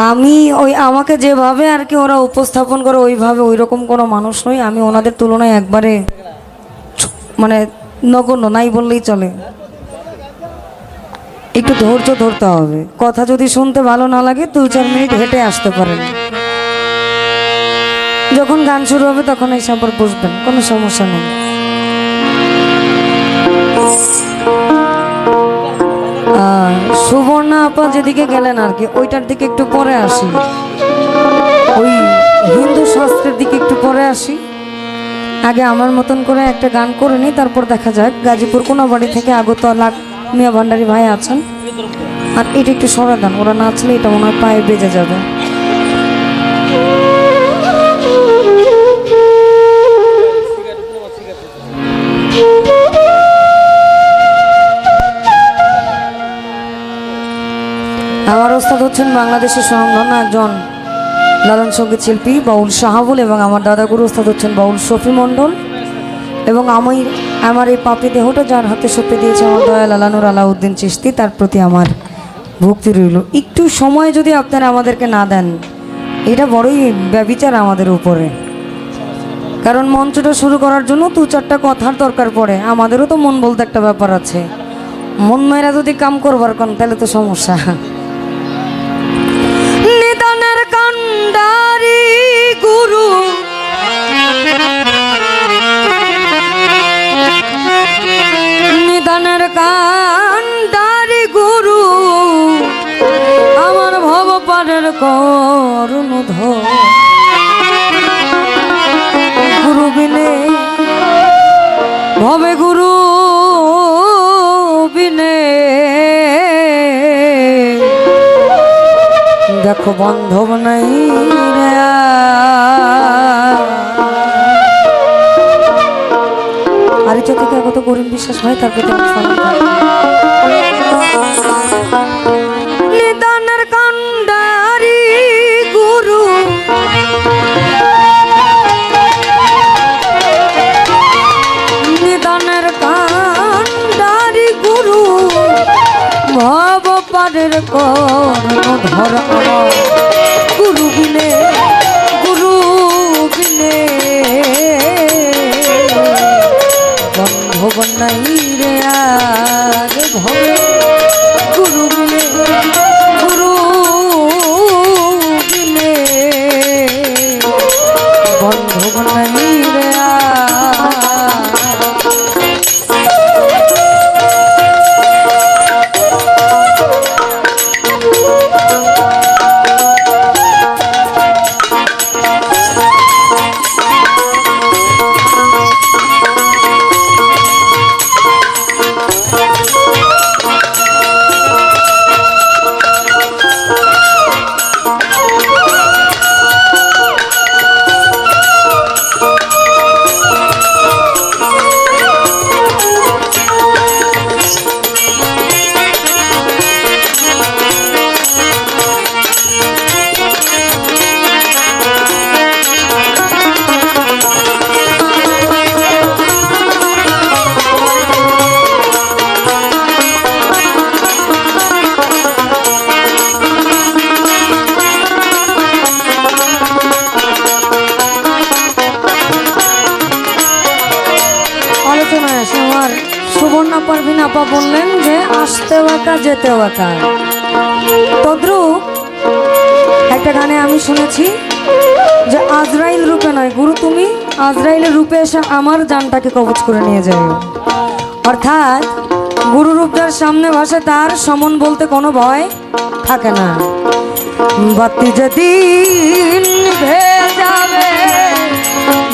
আমি ওই, আমাকে যেভাবে আর কি ওরা উপস্থাপন করে, ওইভাবে ওই রকম কোনো মানুষ নই। আমি ওনাদের তুলনায় একবারে মানে নগণ্য, নাই বললেই চলে। একটু ধৈর্য ধরতে হবে। কথা যদি শুনতে ভালো না লাগে, দু চার মিনিট হেঁটে আসতে পারেন। যখন গান শুরু হবে, তখন এই আবার বসবেন কোনো সমস্যা নেই। আপা যেদিকে গেলেন আর কি, ওইটার দিকে একটু পরে আসি। ওই হিন্দু শাস্ত্রের দিকে একটু পরে আসি। আগে আমার মতন করে একটা গান করে নিই, তারপর দেখা যাক। গাজীপুর কোনো বাড়ি থেকে আগত লাখ মিয়া ভান্ডারী ভাই আছেন। আর এটা একটু সরা দেন ওরা নাচলে এটা মনে হয় পায়ে বেজে যাবে। ওস্তাদ হচ্ছেন বাংলাদেশের স্বনামধন্য একজন লালন সংগীত শিল্পী বাউল শাহাবুল এবং আমার দাদাগুরু ওস্তাদ হচ্ছেন বাউল শফি মণ্ডল এবং আমি, আমার এই পাপি দেহটা যার হাতে সঁপে দিয়েছে আমার দয়াল আলানুর আলাউদ্দিন চিস্তি তার প্রতি আমার ভক্তি রইল। একটু সময় যদি আপনারা আমাদেরকে না দেন, এটা বড়ই ব্যবিচার আমাদের উপরে। কারণ মঞ্চটা শুরু করার জন্য দু চারটা কথার দরকার পড়ে, আমাদেরও তো মন বলতে একটা ব্যাপার আছে। মন মেয়েরা যদি কাম করবার কোন, তাহলে তো সমস্যা। গুরু। নিদানের কান্ডারি গুরু। আমার ভব পারের করুণ গুরু বিনে, ভবে গুরু বিনে। দেখো বন্ধব নাই রে। বিশ্বাস ভাই তার প্রতি আমার সালাম থাকবে। নিদানের কান্ডারি গুরু। কান্ডারি গুরু। ধর গুরু বিনে গুরু বিনে। নাই রে আগ ভবে একা। যেতেও তদ্রুপ একটা গানে আমি শুনেছি যে আজরাইল রূপে নয়, গুরু তুমি আজরাইলের রূপে এসে আমার জানটাকে কবচ করে নিয়ে যাও। অর্থাৎ গুরু রূপটার সামনে বসে তার সমন বলতে কোনো ভয় থাকে না। বাতি যেদিন ভেজাবে,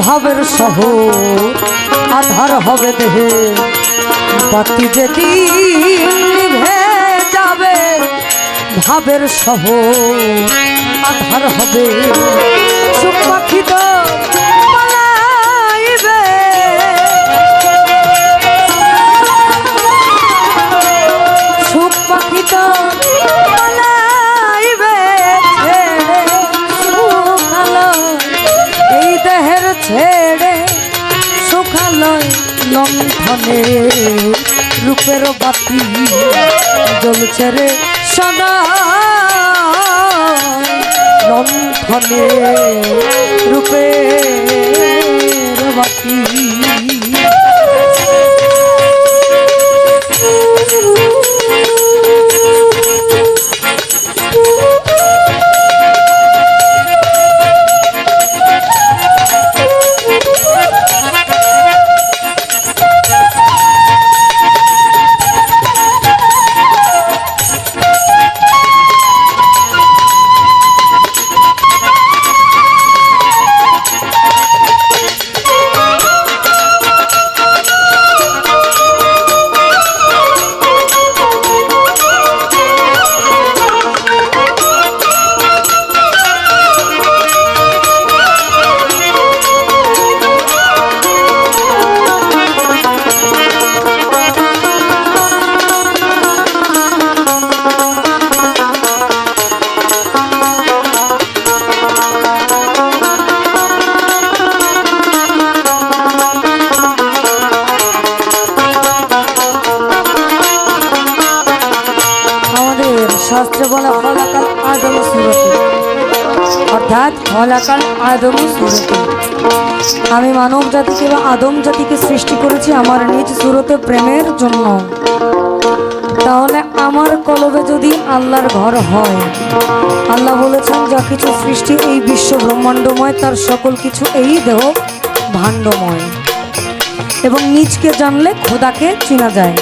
ভাবের সহ আধার হবে দেহে। বাতি যেদিন যাবে ভাবের সহ আধার হবে। সুখ লঙ্ঘনে রূপের বাতি জ্বলছে রে। সদা লণ্ঠনে রূপে বাতি। শাস্ত্রে বলা ফলাকাল আদম সুরতি অর্থাৎ ফলাকাল আদম সুরতি আমি মানব জাতিকে বা আদম জাতিকে সৃষ্টি করেছি আমার নিজ সুরতে প্রেমের জন্য। তাহলে আমার কলবে যদি আল্লাহর ঘর হয়, আল্লাহ বলেছেন, যা কিছু সৃষ্টি এই বিশ্ব ব্রহ্মাণ্ডময়, তার সকল কিছু এই দেহ ভাণ্ডময়। এবং নিজকে জানলে খোদাকে চেনা যায়।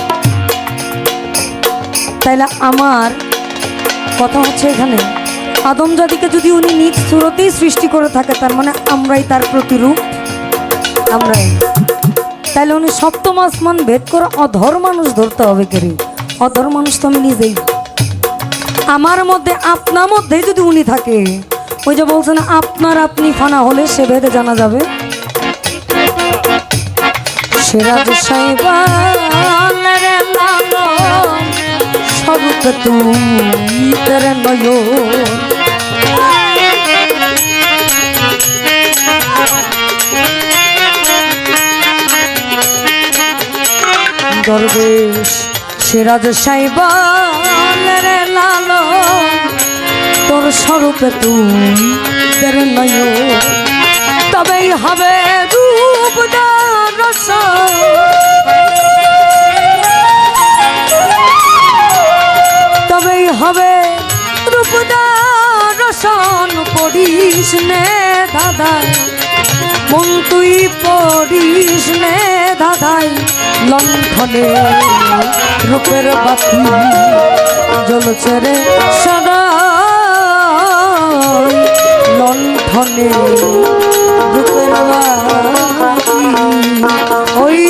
তাইলে আমার কথা হচ্ছে এখানে। আদম জাতিকে যদি উনি নিজ সুরতেই সৃষ্টি করে থাকে, তার মানে আমরাই তার প্রতিরূপ। আমরাই। তাইলে উনি সপ্তম আসমান ভেদ করে অধর মানুষ ধরতে হবে কেরি অধর মানুষ তো আমি নিজেই। আমার মধ্যে, আপনার মধ্যেই যদি উনি থাকে, ওই যে বলছেন, আপনার আপনি ফানা হলে সে ভেদে জানা যাবে। সিরাজ সাইবানের সবুক তুমি তের নয়ন। দরবেশ সিরাজ সাইবানের লালন, তোর স্বরূপে তুমি তের নয়ন। তবেই হবে রূপ রস তবেই হবে? রূপদার রসন পড়িস নে দাদাই মন তুই পড়িস নে দাদাই লণ্ঠনে রূপের বাতি জ্বলছে রে সদাই। লণ্ঠনে রূপের বাতি, ওই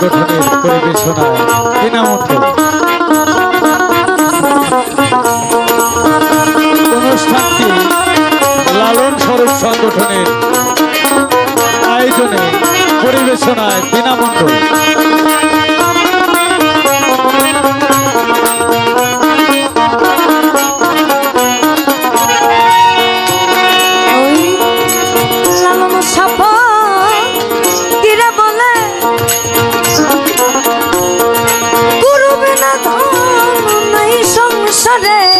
সংগঠনের পরিবেশনায় এনামত অনুষ্ঠানটি লালন স্বরূপ সংগঠনের আয়োজনে পরিবেশনায় বিনামণ্ডল রে